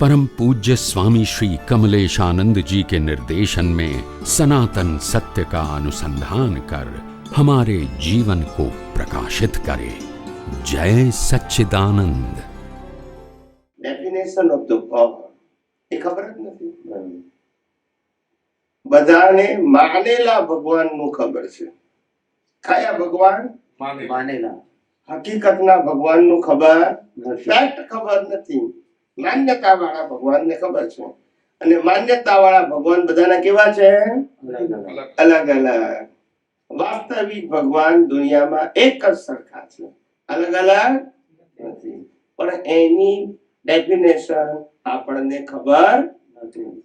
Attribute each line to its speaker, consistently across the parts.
Speaker 1: परम पूज्य स्वामी श्री कमलेश आनंद जी के निर्देशन में सनातन सत्य का अनुसंधान कर हमारे जीवन को प्रकाशित करे जय Sachchidanand
Speaker 2: definition of the power એ ખબર જ નથી બધાને માનેલા ભગવાનનું ખબર છે કયા ભગવાન
Speaker 3: માનેલા
Speaker 2: હકીકતના ભગવાનનું ખબર
Speaker 3: નથી.
Speaker 2: ફેક્ટ ખબર નથી માન્યતા વાળા ભગવાનને ખબર છે. અને માન્યતા વાળા ભગવાન બધાના કેવા છે?
Speaker 3: અલગ અલગ.
Speaker 2: વાસ્તવિક ભગવાન દુનિયામાં એક જ સરખા છે. અલગ અલગ નથી. પણ એની ડેફિનેશન આપણને ખબર
Speaker 3: નથી.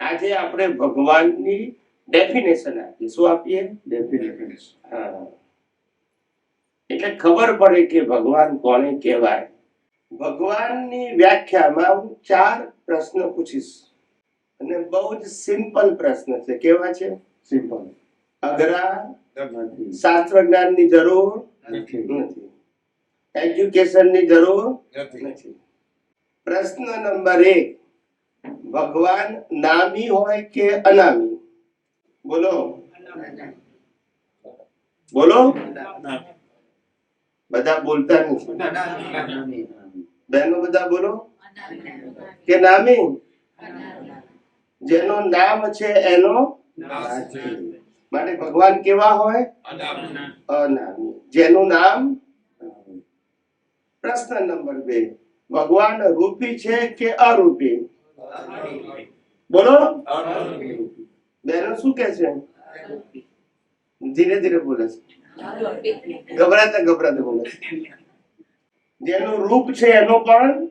Speaker 2: આજે આપણે ભગવાનની ડેફિનેશન આપીએ. શું આપીએ?
Speaker 3: ડેફિનેશન
Speaker 2: હા. એટલે ખબર પડે કે ભગવાન કોને કહેવાય. ભગવાનની વ્યાખ્યામાં હું ચાર પ્રશ્ન પૂછીશ. અને બહુ જ સિમ્પલ પ્રશ્ન છે. કેવા છે?
Speaker 3: સિમ્પલ.
Speaker 2: અઘરા શાસ્ત્ર જ્ઞાનની જરૂર
Speaker 3: નથી.
Speaker 2: એજ્યુકેશનની જરૂર નથી. પ્રશ્ન નંબર એક. ભગવાન નામી હોય કે અનામી? બોલો. બોલો. બધા બોલતા નથી. બહેનો બધા બોલો? કે નામી? જેનો નામ છે એનો. માટે ભગવાન કેવા હોય? અનામી. જેનું નામ? પ્રશ્ન નંબર બે. ભગવાન રૂપી છે કે અરૂપી? બોલો. બહેનો શું કે છે? ધીરે ધીરે બોલે છે. ગભરાતા ગભરાતા બોલે છે. જેનું રૂપ છે એનો પણ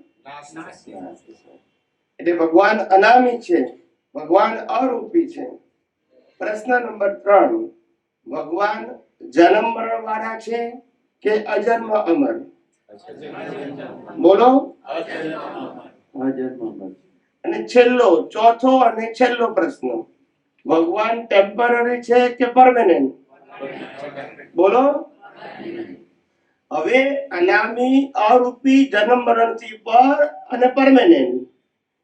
Speaker 2: એટલે ભગવાન અનામી છે, ભગવાન અરૂપી છે. પ્રશ્ન નંબર ત્રણ, ભગવાન જન્મ મરણ વાળા છે કે અજન્મ અમર? બોલો. અને છેલ્લો, ચોથો અને છેલ્લો પ્રશ્ન, ભગવાન ટેમ્પરરી છે કે પરમેનન્ટ? બોલો. હવે અનામી અરૂપી જન્મ મરણથી પર અને પરમેનન્ટ.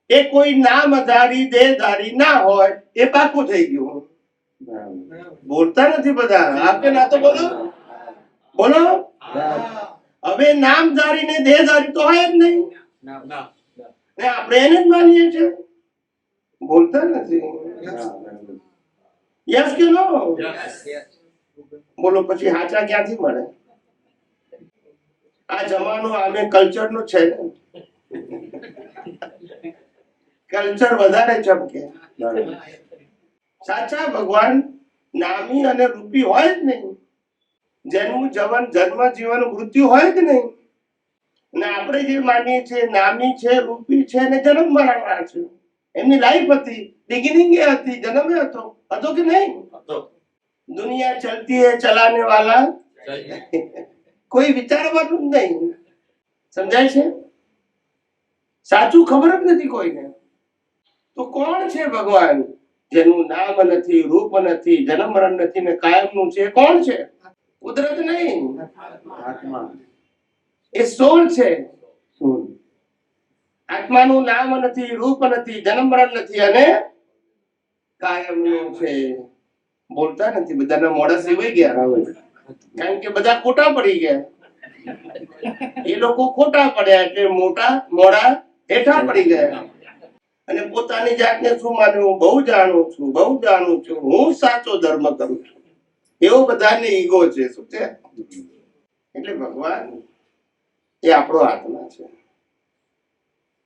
Speaker 2: એ કોઈ નામધારી દેહધારી ના હોય એ પાકું થઈ ગયું. બોલતા નથી બધા. આપે ના તો બોલો. બોલો. હવે નામધારી ને દેહધારી તો હોય જ નહીં. ને આપણે એને જ માનીએ છીએ. બોલતા નથી. યસ કે નો બોલો પછી હાચા ક્યાંથી મળે? આ જમાનો આમે કલ્ચર નો છે ને. કલ્ચર વધારે ચમકે સાચા ભગવાન નામી અને રૂપી હોય જ નહીં. જન્મ જવન જન્મ જીવન મૃત્યુ હોય જ નહીં. અને આપણે જે માનીએ છીએ નામી છે રૂપી છે ને જન્મ મરણવાળા છે. એમની લાઈફ હતી બિગિનિંગ એ હતી જન્મ હતો. હતો કે નહીં? દુનિયા ચલતી હે ચલાને વાલા કોઈ વિચારવાનું જ નહીં. સમજાય છે? સાચું ખબર જ નથી કોઈને. તો કોણ છે ભગવાન? જેનું નામ નથી રૂપ નથી જન્મ મરણ નથી ને કાયમનું છે? કોણ છે? કુદરત નહીં.
Speaker 3: આત્મા.
Speaker 2: એ સોળ છે. આત્માનું નામ નથી રૂપ નથી જન્મ મરણ નથી અને કાયમનું છે. બોલતા નથી બધાના મોડા સિવાય ગયા. કારણ કે બધા ખોટા પડી ગયા. એ લોકો ખોટા પડ્યા એટલે મોટા, મોડા હેઠા પડી ગયા. અને પોતાની જાતને શું માને હું બહુ જાણું છું, બહુ જાણું છું. હું સાચો ધર્મ કરું છું. એવો બધાને ઈગો છે, શું છે? એટલે ભગવાન એ આપણો આત્મા છે.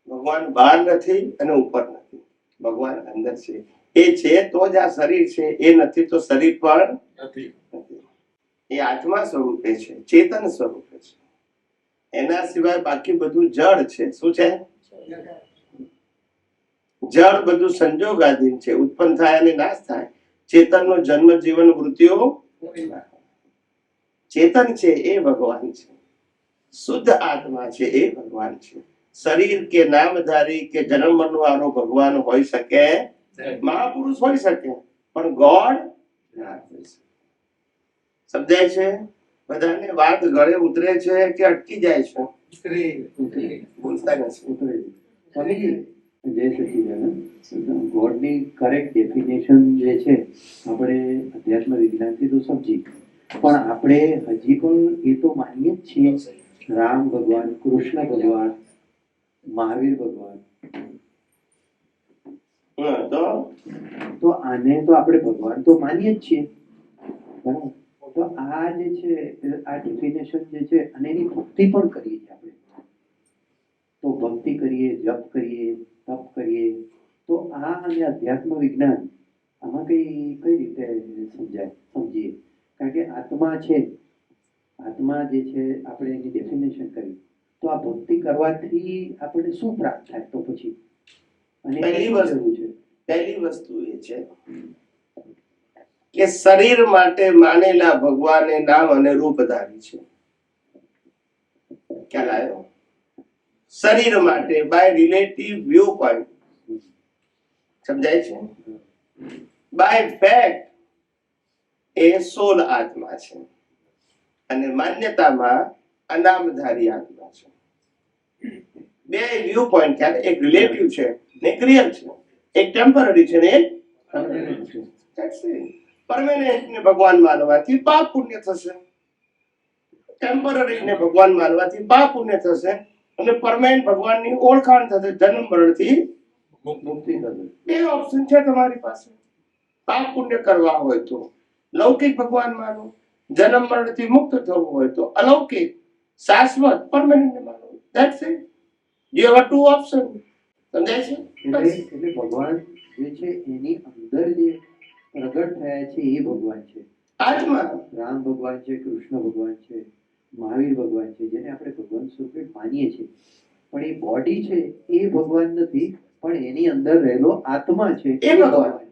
Speaker 2: ભગવાન બહાર નથી અને ઉપર નથી. ભગવાન અંદર છે. એ છે તો જ આ શરીર છે. એ નથી તો શરીર પણ નથી. એ આત્મા સ્વરૂપે છે ચેતન સ્વરૂપે છે. એના સિવાય બાકી બધું જળ છે. શું છે? જળ બધું સંજોગાધીન છે. ઉત્પન્ન થાય અને નાશ થાય. ચેતનનો જન્મ જીવન મૃત્યુ ચેતન છે એ ભગવાન છે. શુદ્ધ આત્મા છે એ ભગવાન છે. શરીર કે નામધારી કે જન્મ મરણવાળો ભગવાન હોઈ શકે મહાપુરુષ હોઈ શકે પણ ગોડ ના હોઈ શકે. સમજાય છે? બધાને વાત ગળે ઉતરે છે કે અટકી જાય છે? બોલતા નથી.
Speaker 3: ઉતરે. છે. સ્વામીજી જય સચિદાનંદ. ગોડની કરેક્ટ ડેફિનેશન જે છે આપણે અધ્યાત્મ વિજ્ઞાનથી તો સમજી. પણ આપણે હજી પણ એ તો માનીએ જ છીએ. રામ ભગવાન કૃષ્ણ ભગવાન મહાવીર ભગવાન.
Speaker 2: તો
Speaker 3: આને તો આપણે ભગવાન તો માનીએ જ છીએ. બરાબર? તો આ જે છે આ ડેફિનેશન જે છે અને એની ભક્તિ પણ કરીએ છીએ આપણે. તો ભક્તિ કરીએ જપ કરીએ તપ કરીએ. તો આ અને અધ્યાત્મ વિજ્ઞાન આમાં કઈ કઈ રીતે સમજાય સમજીએ? કારણ કે આત્મા છે આત્મા જે છે આપણે એની ડેફિનેશન કરી. તો આ ભક્તિ કરવાથી આપણને શું પ્રાપ્ત થાય? તો પછી? અને
Speaker 2: પહેલી વસ્તુ
Speaker 3: છે?
Speaker 2: પહેલી વસ્તુ એ છે કે શરીર માટે માનેલા ભગવાને નામ અને રૂપ ધારી છે. ખ્યાલ આવ્યો? શરીર માટે બાય રિલેટિવ વ્યૂ પોઈન્ટ સમજાય છે? બાય ફેક્ટ એ સોલ આત્મા છે. અને માન્યતામાં અનામધારી આત્મા છે. બે વ્યૂ પોઈન્ટ ખ્યાલ? એક રિલેટિવ છે ને એક રિયલ છે. એક ટેમ્પરરી છે ને એક પરમેનન્ટ ને ભગવાન માનવાથી પાપ પુણ્ય થશે. ટેમ્પરરીને ભગવાન માનવાથી પાપ પુણ્ય થશે અને પરમેનન્ટ ભગવાનની ઓળખાણ થશે જન્મ મરણથી
Speaker 3: મુક્તિ થશે.
Speaker 2: બે ઓપ્શન છે તમારી પાસે. પાપ પુણ્ય કરવા હોય તો લૌકિક ભગવાન માનો જન્મ મરણથી મુક્ત થવું હોય તો અલૌકિક શાશ્વત પરમેનન્ટ માનો. That's it you have two option સમજાય છે?
Speaker 3: એટલે એટલે ભગવાન જે છે એની અંદર જે પ્રગટ થયા છે એ ભગવાન છે.
Speaker 2: આત્મા.
Speaker 3: રામ ભગવાન છે કૃષ્ણ ભગવાન છે મહાવીર ભગવાન છે જેને આપણે ભગવાન સ્વરૂપે માનીએ છીએ. પણ એ બોડી છે એ ભગવાન નથી પણ એની અંદર રહેલો આત્મા છે
Speaker 2: એ ભગવાન.
Speaker 3: છે.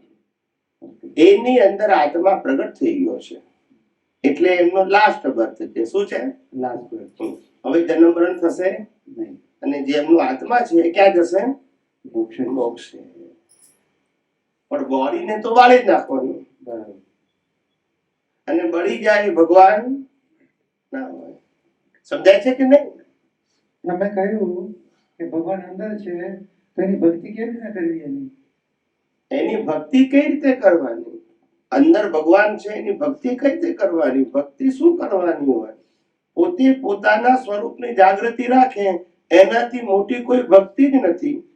Speaker 2: એની અંદર આત્મા પ્રગટ થઈ ગયો છે. એટલે એમનો લાસ્ટ બર્થ છે. શું છે?
Speaker 3: લાસ્ટ બર્થ
Speaker 2: હવે જન્મ મરણ થશે?
Speaker 3: નહીં.
Speaker 2: અને જે એમનું આત્મા છે એ ક્યાં જશે?
Speaker 3: મોક્ષ.
Speaker 2: મોક્ષ. પણ બોડીને તો વાળી જ નાખવાનું. અને બળી જાય ભગવાન ના હોય. સમજાય છે કે નહીં?
Speaker 4: મેં કહ્યું કે ભગવાન અંદર છે તો એની ભક્તિ કેવી રીતે કરવી એની?
Speaker 2: એની ભક્તિ કઈ રીતે કરવાની? અંદર ભગવાન છે એની ભક્તિ કઈ રીતે કરવાની? ભક્તિ શું કરવાની હોય? પોતે પોતાના સ્વરૂપની જાગૃતિ રાખે એનાથી મોટી કોઈ ભક્તિ જ નથી.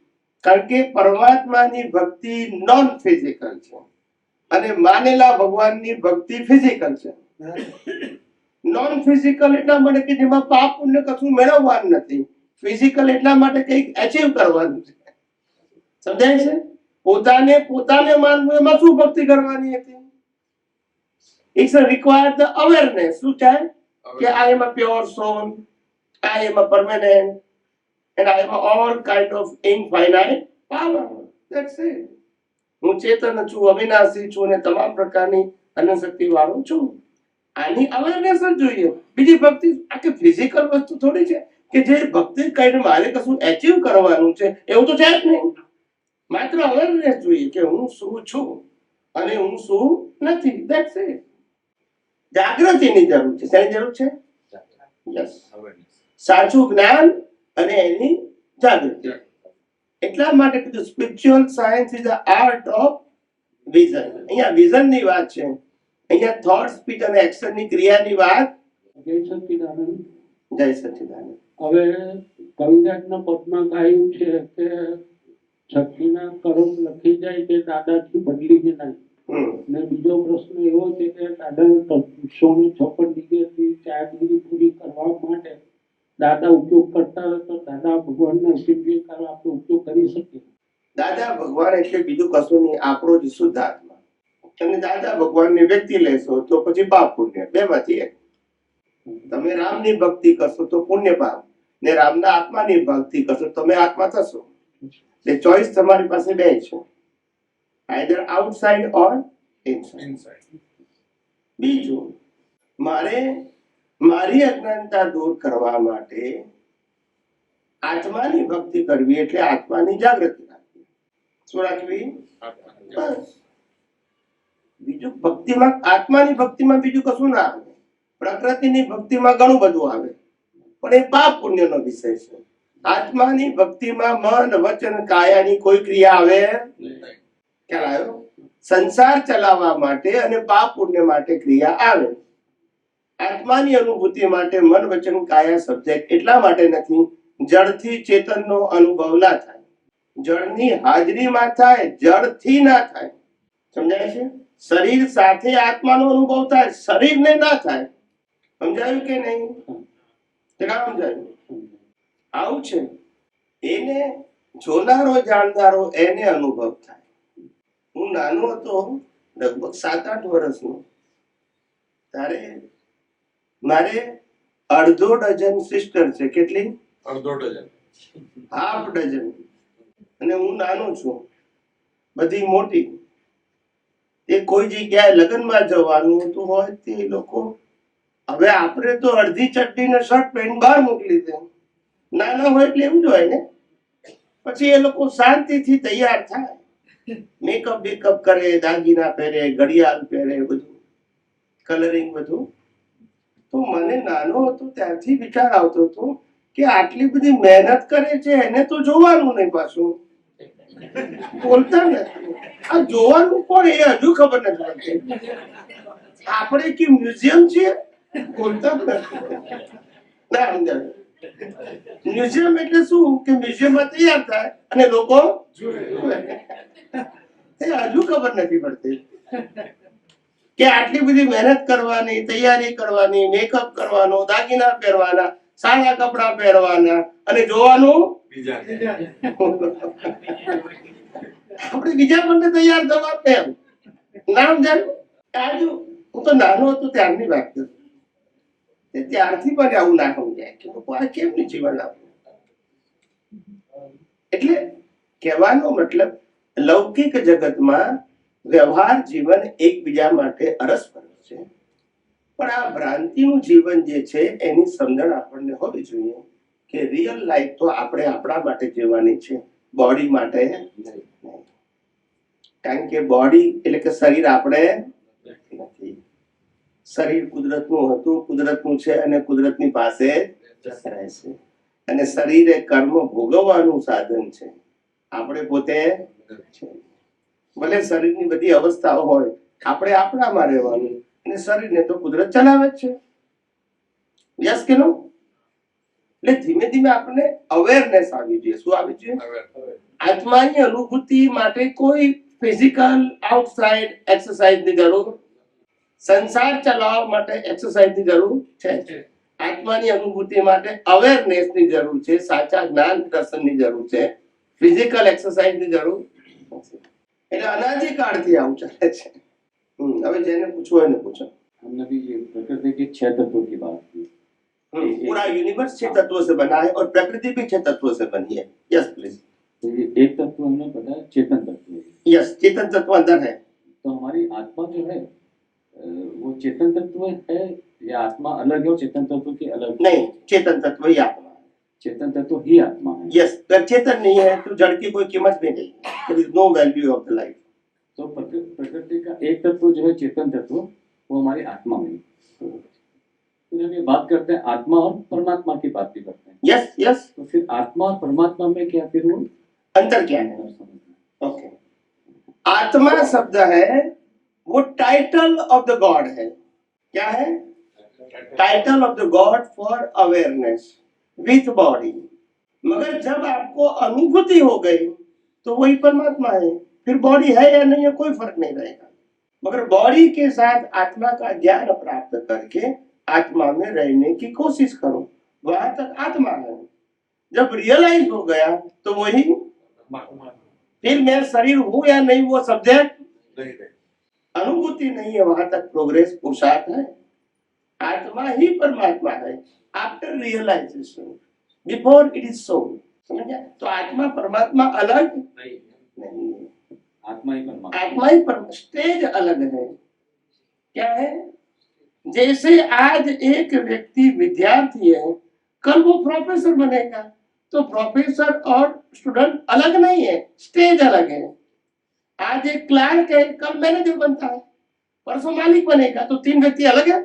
Speaker 2: કારણ કે પરમાત્માની ભક્તિ નોન ફિઝિકલ છે. અને માનેલા ભગવાનની ભક્તિ ફિઝિકલ છે. નોન ફિઝિકલ એટલા માટે કે જેમાં પાપ પુણ્ય કશું મેળવવાનું નથી. ફિઝિકલ એટલા માટે કંઈક અચીવ કરવાનું છે. સમજાય છે? પોતાને પોતાને માનવું એમાં શું ભક્તિ કરવાની હતી? ઇટ્સ રિક્વાયર ધ અવેરનેસ શું છે કે આ એમાં પ્યોર સોલ આ એમાં permanent and I have all kind of infinite power. That's it. હું ચેતન છું અવિનાશી છું અને તમામ પ્રકારની અનશક્તિ વાળો છું. આની અવેરનેસ જ જોઈએ. બીજી ભક્તિ આ કે ફિઝિકલ વસ્તુ થોડી છે કે જે ભક્તિ કરીને મારે કશું એચીવ કરવાનું છે એવું તો છે જ નહીં. માત્ર અવેરનેસ જોઈએ કે હું શું છું અને હું શું નથી. દેટ્સ ઇટ જાગૃતિની જરૂર છે. શેની જરૂર છે? યસ સાચું જ્ઞાન અને એની જાગૃતિ. એટલા માટે કીધું spiritual science is the art of vision અહીંયા વિઝનની વાત છે. અહીંયા થોટ સ્પીચ અને એક્શનની ક્રિયાની વાત
Speaker 5: જય સચિદાનંદ.
Speaker 2: જય સચિદાનંદ.
Speaker 5: હવે કવિરાજના પદમાં ગાયું છે કે શક્તિના કરમ લખી જાય કે દાદાથી બદલી જાય
Speaker 2: નહીં?
Speaker 5: ને બીજો પ્રશ્ન એવો છે કે દાદા સોની છપ્પન ડિગ્રીથી ચાર ડિગ્રી પૂરી કરવા માટે દાદા ઉપયોગ કરતા તો દાદા ભગવાનને ઉપયોગ કરવા આપણે ઉપયોગ કરી શકીએ.
Speaker 2: દાદા ભગવાન એટલે બીજું કશું નહીં આપણો જ શુદ્ધ આત્મા. અને દાદા ભગવાનની વ્યક્તિ લેશો તો પછી પાપ પુણ્ય. બેમાંથી એક તમે રામની ભક્તિ કરશો તો પુણ્ય પાપ. ને રામના આત્માની ભક્તિ કરશો તો તમે આત્મા થશો. એટલે ચોઈસ તમારી પાસે બે છે. આઈધર આઉટસાઇડ ઓર ઇનસાઇડ બીજું મારે મારી અજ્ઞાનતા દૂર કરવા માટે આત્માની ભક્તિ કરવી એટલે આત્માની જાગૃતિ રાખવી. શું રાખવી? બસ. બીજું ભક્તિમાં આત્માની ભક્તિમાં બીજું કશું ના આવે. પ્રકૃતિની ભક્તિમાં ઘણું બધું આવે. પણ એ પાપ પુણ્યનો વિષય છે. આત્માની ભક્તિમાં મન વચન કાયાની કોઈ ક્રિયા આવે? ખ્યાલ આવ્યો? સંસાર ચલાવવા માટે અને પાપ પુણ્ય માટે ક્રિયા આવે. આત્માની અનુભૂતિ માટે મન વચન કાયા સબ્જેક્ટ એટલા માટે નથી, જળથી ચેતનનો અનુભવ ના થાય. જળની હાજરીમાં થાય, જળથી ના થાય. સમજાય છે? શરીર સાથે આત્માનો અનુભવ થાય, શરીરને ના થાય. સમજાયું કે નહીં? સમજાયું. આવું છે. એને જોનારો, જાણનારો એને અનુભવ થાય. હું નાનો હતો, લગભગ સાત આઠ વર્ષનો. ત્યારે મારે અડધો ડઝન સિસ્ટર છે. કેટલી?
Speaker 6: અડધો ડઝન.
Speaker 2: Half dozen. અને હું નાનો છું. બધી મોટી. એ કોઈ જગ્યાએ લગ્નમાં જવાનું હતું હોય તે લોકો. હવે આપણે તો અડધી ચડ્ડી ને શર્ટ પેન્ટ બહાર મોકલી દે. નાના હોય એટલે એવું જ હોય ને. પછી એ લોકો શાંતિથી તૈયાર થાય. મેકઅપ બેકઅપ કરે દાગીના પહેરે ઘડિયાળ પહેરે બધું. કલરિંગ બધું. તો મને નાનો હતો, ત્યારથી વિચાર આવતો હતો કે આટલી બધી મહેનત કરે છે, એને તો જોવાનું નહીં પાછું. બોલતા નથી આ જોવાનું કોણ? એ હજુ ખબર નથી પડતી. આપણે કે મ્યુઝિયમ છે બોલતા નથી ના સમજાય મ્યુઝિયમ એટલે શું? કે મ્યુઝિયમમાં તૈયાર થાય અને લોકો એ હજુ ખબર નથી પડતી. કે આટલી બધી મહેનત કરવાની તૈયારી કરવાની મેકઅપ કરવાનો દાગીના પહેરવાના સારા કપડા પહેરવાના અને જોવાનું
Speaker 6: બીજા
Speaker 2: આપણે બીજા માટે તૈયાર થવા એમ નામ જાણ? આજુ હું તો નાનો હતો ત્યારની વાત કરું. તે ત્યારથી મને આવું ના સમજાય કે લોકો આ કેમનું જીવન આપવું એટલે કહેવાનો મતલબ લૌકિક જગતમાં વ્યવહાર જીવન એકબીજા માટે અરસપરસ છે. પણ આ ભ્રાંતિનું જીવન જે છે, એની સમજણ આપણને હોવી જોઈએ કે રિયલ લાઈફ તો આપણે આપણા માટે જીવવાની છે. બોડી માટે કારણ કે બોડી એટલે કે શરીર આપણે નથી. શરીર કુદરતનું હતું, કુદરતનું છે અને કુદરતની પાસે રહેશે અને શરીર એ કર્મ ભોગવવાનું સાધન છે. આપણે પોતે છે ભલે શરીરની બધી અવસ્થાઓ હોય આપણે આપણામાં રહેવાનું અને શરીરને તો કુદરત ચલાવે જ છે. યસ કે નો એટલે ધીમે ધીમે આપણને અવેરનેસ આવી જોઈએ. શું આવી જોઈએ? આત્માની અનુભૂતિ માટે કોઈ ફિઝિકલ આઉટસાઇડ એક્સરસાઇઝની જરૂર સંસાર ચલાવવા માટે એક્સરસાઇઝની જરૂર છે આત્માની અનુભૂતિ માટે અવેરનેસની જરૂર છે સાચા જ્ઞાન દર્શનની જરૂર છે ફિઝિકલ એક્સરસાઇઝની જરૂર નથી. એટલે અનાદિકાળથી આવું ચાલે છે હમ, હવે જેને પૂછવું હોય એને પૂછો
Speaker 7: हमने भी ये प्रकृति के छह तत्वों की बात की
Speaker 2: हम्म, पूरा यूनिवर्स छह तत्वों से बना है और प्रकृति भी छह तत्वों से बनी है यस प्लीज
Speaker 7: तो ये एक तत्व हमने बताया चेतन तत्व है
Speaker 2: यस चेतन तत्व अंदर है
Speaker 7: तो हमारी आत्मा जो है अ, वो चेतन तत्व है या आत्मा अलग है और चेतन तत्व की अलग
Speaker 2: नहीं चेतन तत्व ही आत्मा है
Speaker 7: चेतन तत्व ही आत्मा है।
Speaker 2: यस अगर चेतन नहीं है तो जड़ की कोई कीमत भी नहीं। There is no value of the life
Speaker 7: तो प्रकृति का एक तत्व जो है चेतन तत्व वो हमारी आत्मा में तो जब ये बात करते हैं आत्मा और परमात्मा की बात भी करते हैं।
Speaker 2: यस यस
Speaker 7: तो फिर आत्मा और परमात्मा में क्या फिर वो?
Speaker 2: अंतर क्या है?
Speaker 7: अंतर समझना
Speaker 2: ओके आत्मा शब्द है वो टाइटल ऑफ़ द गॉड है। क्या है? Title of the God for awareness with body. मगर जब आपको अनुभूति हो गई तो वही परमात्मा है। फिर बॉडी है या नहीं है कोई फ़र्क नहीं रहेगा। मगर बॉडी के साथ आत्मा का ज्ञान प्राप्त करके आत्मा में रहने की कोशिश करो। वहाँ तक आत्मा है। जब रियलाइज़ हो गया तो वही फिर मैं शरीर हूँ या नहीं वो सब्जेक्ट
Speaker 6: नहीं
Speaker 2: अनुभूति नहीं है वहाँ तक प्रोग्रेस पुरुषार्थ है। आत्मा ही परमात्मा है। After realization before it is so समझा? तो आत्मा परमात्मा अलग
Speaker 7: नहीं
Speaker 2: नहीं। है।
Speaker 7: आत्मा ही परमात्मा।
Speaker 2: आत्मा ही पर स्टेज अलग है। क्या है? जैसे आज एक व्यक्ति विद्यार्थी है कल वो प्रोफेसर बनेगा। तो प्रोफेसर और स्टूडेंट अलग नहीं है स्टेज अलग है। आज एक क्लार्क है कल मैनेजर बनता है। परसों मालिक बनेगा तो तीन व्यक्ति अलग है।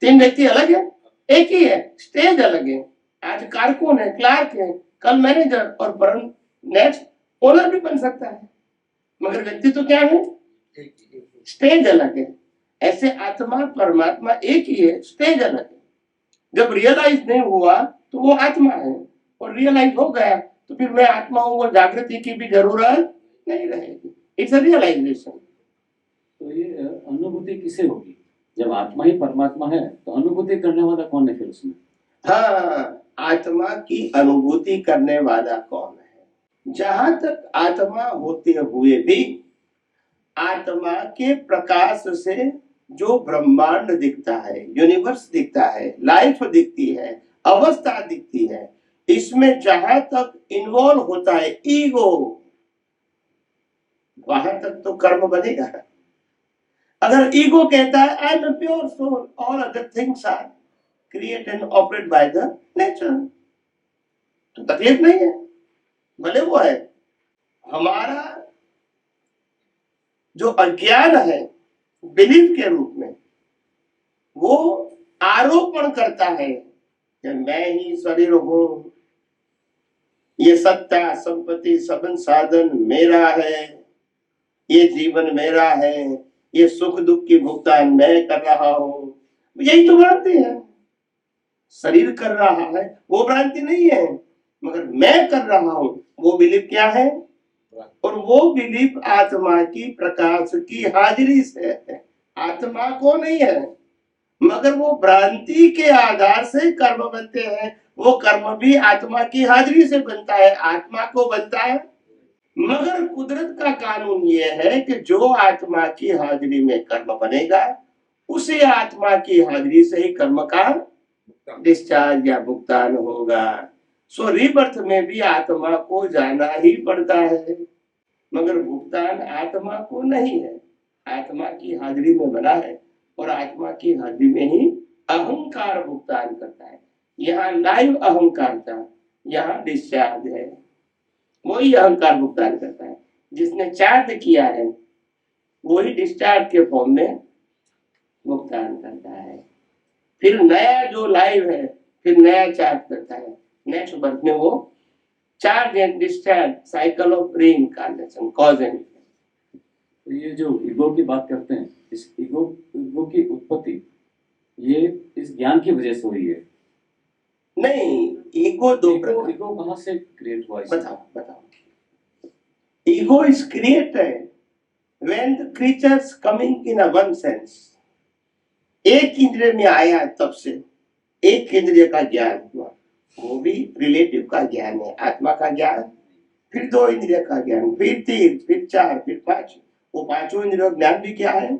Speaker 2: तीन व्यक्ति अलग है। एक ही है स्टेज अलग है। आज कारकुन है? क्लार्क है। कल मैनेजर और पर नेक्स्ट ओनर भी बन सकता है। मगर व्यक्ति तो क्या है? स्टेज अलग है। ऐसे आत्मा परमात्मा एक ही है स्टेज अलग है। जब रियलाइज़ नहीं हुआ तो वो आत्मा है। और रियलाइज़ हो गया तो फिर मैं आत्मा हूँ वो जागृति की भी ज़रूरत नहीं रहेगी। इट्स रियलाइजेशन
Speaker 7: तो ये अनुभूति किसे होगी? जब आत्मा ही परमात्मा है तो अनुभूति करने वाला कौन है फिर उसमें?
Speaker 2: हाँ आत्मा की अनुभूति करने वाला कौन है? जहाँ तक आत्मा होते हुए भी, आत्मा के प्रकाश से जो ब्रह्मांड दिखता है यूनिवर्स दिखता है लाइफ दिखती है, अवस्था दिखती है, इसमें जहाँ तक इन्वॉल्व होता है ईगो वहाँ तक तो कर्म बनेगा। अगर ईगो कहता है I am pure soul all other things are create and operate by the nature तो तकलीफ़ नहीं है, भले वो है। हमारा जो अज्ञान है बिलीफ के रूप में, वो आरोपण करता है कि मैं ही शरीर हूँ। ये सत्ता, संपत्ति सबन साधन मेरा है, ये जीवन मेरा है। ये सुख दुख की भुगतान मैं कर रहा हूँ। यही तो भ्रांति है। शरीर कर रहा है, वो भ्रांति नहीं है, मगर मैं कर रहा हूँ। वो बिलीफ क्या है? और वो बिलीफ आत्मा की प्रकाश की हाजिरी से है। आत्मा को नहीं है? मगर वो भ्रांति के आधार से कर्म बनते हैं। वो कर्म भी आत्मा की हाजिरी से बनता है, आत्मा को बनता है। मगर कुदरत का कानून ये है कि जो आत्मा की हाजिरी में कर्म बनेगा, उसे आत्मा की हाजिरी से ही कर्म का डिस्चार्ज या भुगतान होगा। सो रीबर्थ में भी आत्मा को जाना ही पड़ता है। मगर भुगतान आत्मा को नहीं है। आत्मा की हाजिरी में बना है और आत्मा की हाजिरी में ही अहंकार भुगतान करता है। यहाँ लाइव अहंकार था, यहाँ डिस्चार्ज है। वही अहंकार भुगतान करता है। जिसने चार्ज किया है, वही डिस्चार्ज के फॉर्म में भुगतान करता है। फिर नया जो लाइव है, फिर नया चार्ज करता है। नेक्स्ट बर्थ में वो charge and discharge cycle of reincarnation cause and
Speaker 7: तो ये जो ईगो की बात करते हैं, इस ईगो ईगो की उत्पत्ति, ये इस ज्ञान की वजह से हुई है।
Speaker 2: नहीं ईगो दो
Speaker 7: ईगो
Speaker 2: प्रकार।
Speaker 7: ईगो कहाँ से क्रिएट हुआ
Speaker 2: बताओ बताओ। Ego is created when the creatures coming in a one sense एक इंद्रिय में आया तब से एक इंद्रिय का ज्ञान हुआ। वो भी रिलेटिव का ज्ञान है आत्मा का ज्ञान फिर दो इंद्रिय का ज्ञान फिर तीन फिर चार फिर पाँच। वो पाँचों इंद्रियों का ज्ञान भी क्या है?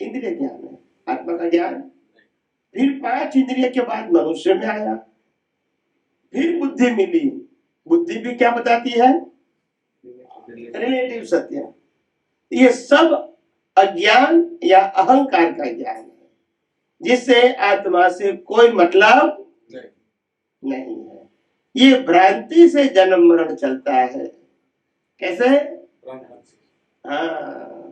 Speaker 2: इंद्रिय ज्ञान है आत्मा का ज्ञान फिर पाँच इंद्रिय के बाद मनुष्य में आया। फिर बुद्धि मिली। बुद्धि भी क्या बताती है? रिलेटिव सत्य। ये सब अज्ञान या अहंकार का ज्ञान है जिससे आत्मा से कोई मतलब नहीं। है। ये भ्रांति से जन्म मरण चलता है। कैसे? हाँ।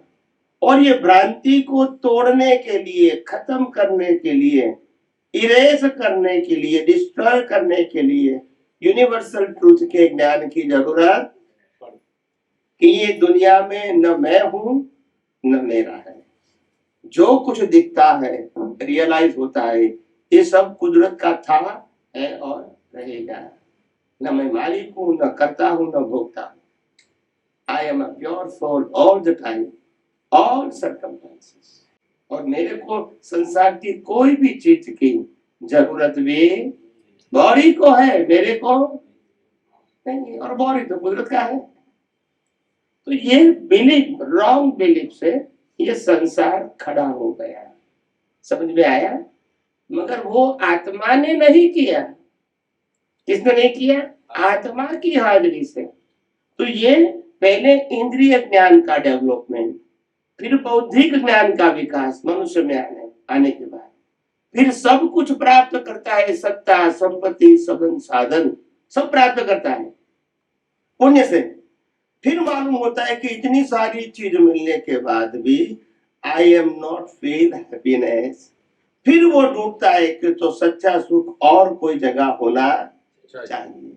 Speaker 2: और ये भ्रांति को तोड़ने के लिए, खत्म करने के लिए इरेज करने के लिए डिस्ट्रॉय करने के लिए यूनिवर्सल ट्रूथ के ज्ञान की ज़रूरत कि ये दुनिया में न मैं हूँ, न मेरा है। जो कुछ दिखता है रियलाइज़ होता है, ये सब कुदरत का था है और रहेगा। न मैं मालिक हूँ, न करता हूँ, न भोगता हूँ। I am a pure soul all the time all circumstances और मेरे को संसार की कोई भी चीज़ की ज़रूरत भी बॉडी को है, मेरे को नहीं, और बॉडी तो कुदरत का है। तो ये बिलीफ रॉन्ग बिलीफ से ये संसार खड़ा हो गया। समझ में आया? मगर वो आत्मा ने नहीं किया। किसने नहीं किया? आत्मा की हाजिरी से। तो ये पहले इंद्रिय ज्ञान का डेवलपमेंट फिर बौद्धिक ज्ञान का विकास मनुष्य में आने आने के बाद। फिर सब कुछ प्राप्त करता है सत्ता संपत्ति सबन साधन सब प्राप्त करता है। पुण्य से। फिर मालूम होता है कि इतनी सारी चीज़ मिलने के बाद भी I am not feel happiness फिर वो ढूंढता है कि तो सच्चा सुख और कोई जगह होना चाहिए।